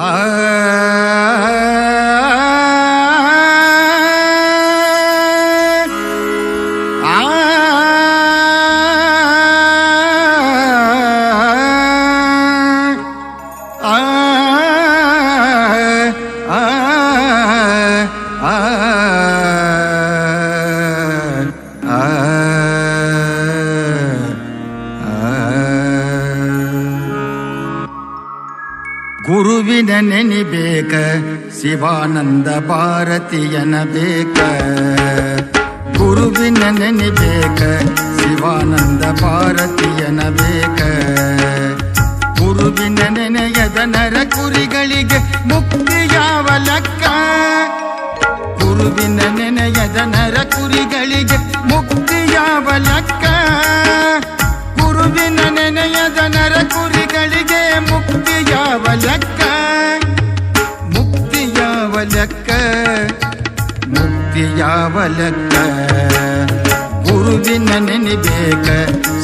Ah. ಗುರುವಿನ ನೆನಿಬೇಕ ಶಿವಾನಂದ ಭಾರತೀಯನ ಬೇಕ ಗುರುವಿನ ನೆನಿಬೇಕ ಶಿವಾನಂದ ಭಾರತೀಯನ ಬೇಕ ಗುರುವಿನ ನೆನೆಯದ ನರ ಕುರಿಗಳಿಗೆ ಮುಕ್ತಿ ಯಾವ ಲೆಕ್ಕ ಗುರುವಿನ ನೆನೆಯದ ನರ ಕುರಿಗಳಿಗೆ ಮುಕ್ತಿ ಯಾವ ಲೆಕ್ಕ ಯಾವ ಲೆಕ್ಕ ಮುಕ್ತಿ ಯಾವಲಕ್ಕ? ಗುರುವಿನ ನೆನಿಬೇಕ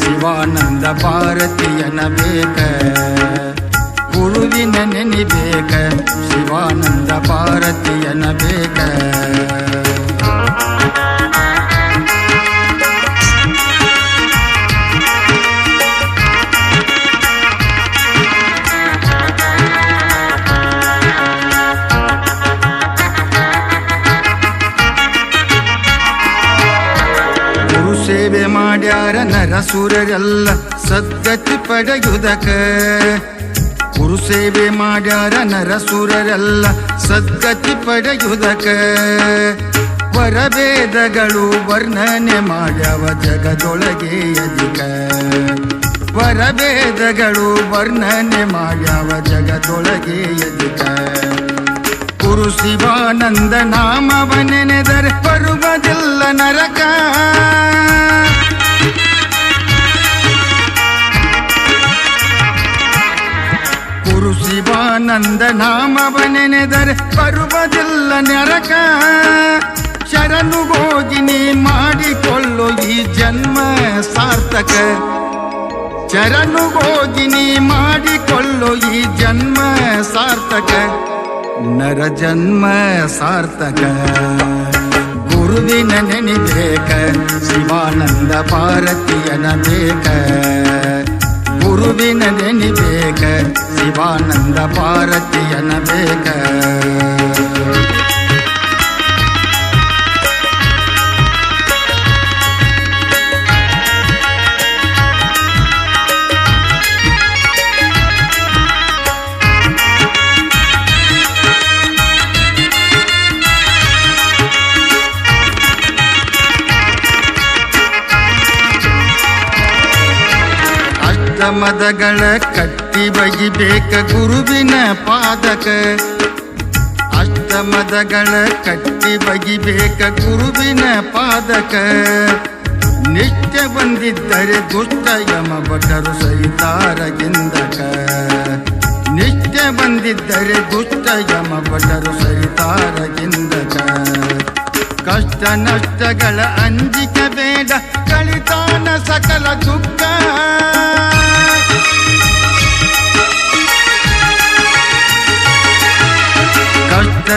ಶಿವಾನಂದ ಭಾರತೀಯನ ಬೇಕ? ಗುರುವಿನ ನೆನಿಬೇಕ ಶಿವಾನಂದ ಭಾರತೀಯನ ಬೇಕ? ನರಸುರರೆಲ್ಲ ಸದ್ಗತಿ ಪಡೆಯುವುದಕ ಗುರು ಸೇವೆ ಮಾಡ್ಯಾರ ನರಸುರರೆಲ್ಲ ಸದ್ಗತಿ ಪಡೆಯುವುದಕ ವರಭೇದಗಳು ವರ್ಣನೆ ಮಾಡ್ಯವ ಜಗದೊಳಗೆ ಅಧಿಕ ವರಭೇದಗಳು ವರ್ಣನೆ ಮಾಡ್ಯವ ಜಗದೊಳಗೆ ಅಧಿಕ ಗುರು ಶಿವಾನಂದ ನಾಮವನೆನೆದರೆ ಬರುವುದಿಲ್ಲ ನರಕ. ಶಿವಾನಂದ ನಾಮವನೆನೆದರೆ ಬರುವುದಿಲ್ಲ ನರಕ. ಶರಣು ಹೋಗಿ ನೀ ಮಾಡಿಕೊಳ್ಳು ಈ ಜನ್ಮ ಸಾರ್ಥಕ. ಶರಣು ಹೋಗಿ ನೀ ಮಾಡಿಕೊಳ್ಳು ಈ ಜನ್ಮ ಸಾರ್ಥಕ. ನರ ಜನ್ಮ ಸಾರ್ಥಕ. ಗುರುವಿನ ನೆನಿಬೇಕ ಶಿವಾನಂದ ಭಾರತೀಯನ ಬೇಕ. ಗುರುವಿನ ನೆನಿಬೇಕ ಶಿವಾನಂದ ಭಾರತೀಯನ ಬೇಕ? ಅಷ್ಟಮದಗಳ ಕಟ್ಟಿ ಬಗಿಬೇಕ ಗುರುವಿನ ಪಾದಕ. ಅಷ್ಟಮದಗಳ ಕಟ್ಟಿ ಬಗಿಬೇಕ ಗುರುವಿನ ಪಾದಕ. ನಿತ್ಯ ಬಂದಿದ್ದರೆ ದುಷ್ಟ ಯಮ ಭಟರು ಸಹಿತಾರಗಿಂದಕ ನಿತ್ಯ ಬಂದಿದ್ದರೆ ದುಷ್ಟ ಯಮ ಭಟರು ಸಹಿತಾರಗಿಂದಕ ಕಷ್ಟ ನಷ್ಟಗಳ ಅಂಜಿಕೆ ಬೇಡ, ಕಳಿತಾನ ಸಕಲ ದುಃಖ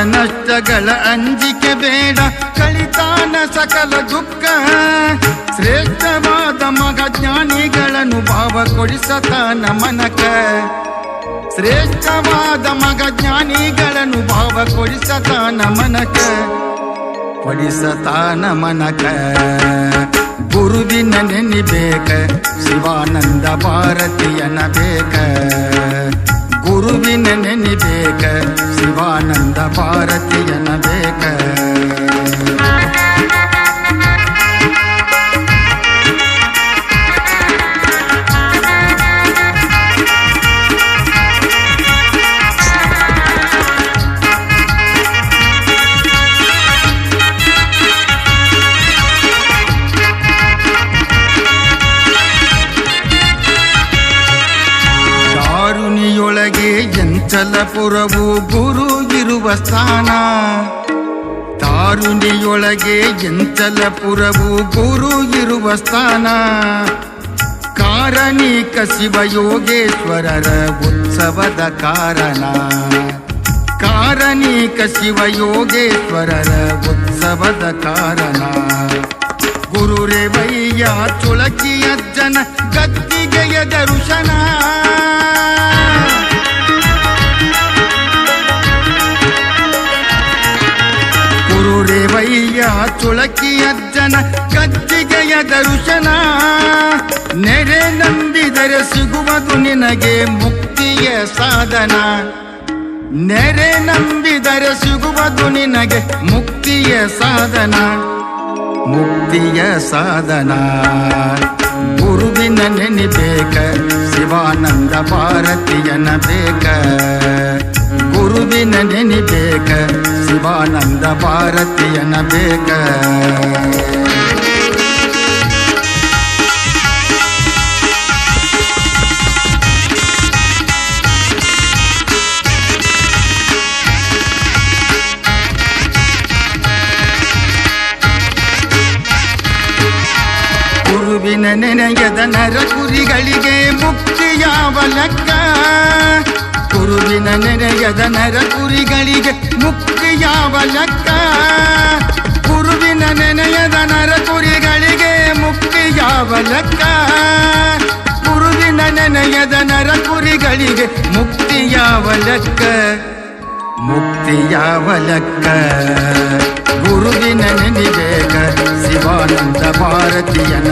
ನಷ್ಟಗಳ ಅಂಜಿಕೆ ಬೇಡ. ಕಳಿತಾನ ಸಕಲ ದುಃಖ. ಶ್ರೇಷ್ಠವಾದ ಮಗ ಜ್ಞಾನಿಗಳನ್ನು ಭಾವ ಕೊಡಿಸತಾನ ಮನಕ. ಶ್ರೇಷ್ಠವಾದ ಮಗ ಜ್ಞಾನಿಗಳನ್ನು ಭಾವ ಕೊಡಿಸತಾನ ಮನಕ. ಕೊಡಿಸತಾನ ಮನಕ. ಗುರುವಿನ ನೆನಿಬೇಕ, ಶಿವಾನಂದ ಭಾರತೀಯನ ಬೇಕ. ಗುರುವಿನ ನೆನಿಬೇಕ. ಶಿವಾನಂದ ಭಾರತೀಯನ ಬೇಕ ಎಂಚಲಪುರವು ಗುರು ಇರುವ ಸ್ಥಾನ. ತಾರುಣಿಯೊಳಗೆ ಎಂಚಲಪುರವು ಗುರು ಇರುವ ಸ್ಥಾನ. ಕಾರಣಿಕ ಶಿವಯೋಗೇಶ್ವರರ ಉತ್ಸವದ ಕಾರಣ. ಕಾರಣಿಕ ಶಿವಯೋಗೇಶ್ವರರ ಉತ್ಸವದ ಕಾರಣ. ಗುರುರೇವಯ್ಯ ಚುಳಕಿಯಜ್ಜನ ಗದ್ದಿಗೆಯ ದರ್ಶನ ಚುಳಕಿಯಜ್ಜನ ಗದ್ದಿಗೆಯ ದರ್ಶನ. ನೆರೆ ನಂಬಿದರೆ ಸಿಗುವುದು ನಿನಗೆ ಮುಕ್ತಿಯ ಸಾಧನ. ನೆರೆ ನಂಬಿದರೆ ಸಿಗುವುದು ನಿನಗೆ ಮುಕ್ತಿಯ ಸಾಧನ. ಮುಕ್ತಿಯ ಸಾಧನ. ಗುರುವಿನ ನೆನಿಬೇಕ ಶಿವಾನಂದ ಭಾರತೀಯನ ಬೇಕ. ಗುರುವಿನ ನೆನಿಬೇಕ ಶಿವಾನಂದ ಭಾರತೀಯನ ಬೇಕ ಗುರುವಿನ ನೆನೆಯದ ನರ ಕುರಿಗಳಿಗೆ ಮುಕ್ತಿ ಯಾವ ಲೆಕ್ಕ ಗುರುವಿನ ನೆನೆಯದ ನರ ಕುರಿಗಳಿಗೆ ಮುಕ್ತಿ ಯಾವ ಲೆಕ್ಕ ಗುರುವಿನ ನೆನೆಯದ ನರ ಕುರಿಗಳಿಗೆ ಮುಕ್ತಿ ಯಾವ ಲೆಕ್ಕ ಗುರುವಿನ ನೆನೆಯದ ನರ ಕುರಿಗಳಿಗೆ ಮುಕ್ತಿ ಯಾವ ಲೆಕ್ಕ ಮುಕ್ತಿ ಯಾವ ಲೆಕ್ಕ ಗುರುವಿನ ನೆನಿಬೇಕ ಶಿವಾನಂದ ಭಾರತೀಯನ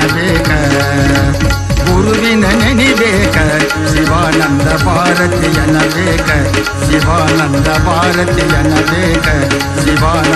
ಭಾರತೀಯನ ಬೇಕ ಶಿವಾನಂದ ಭಾರತೀಯನ ಬೇಕ ಶಿವಾನಂದ ಭಾರತೀಯನ ಬೇಕ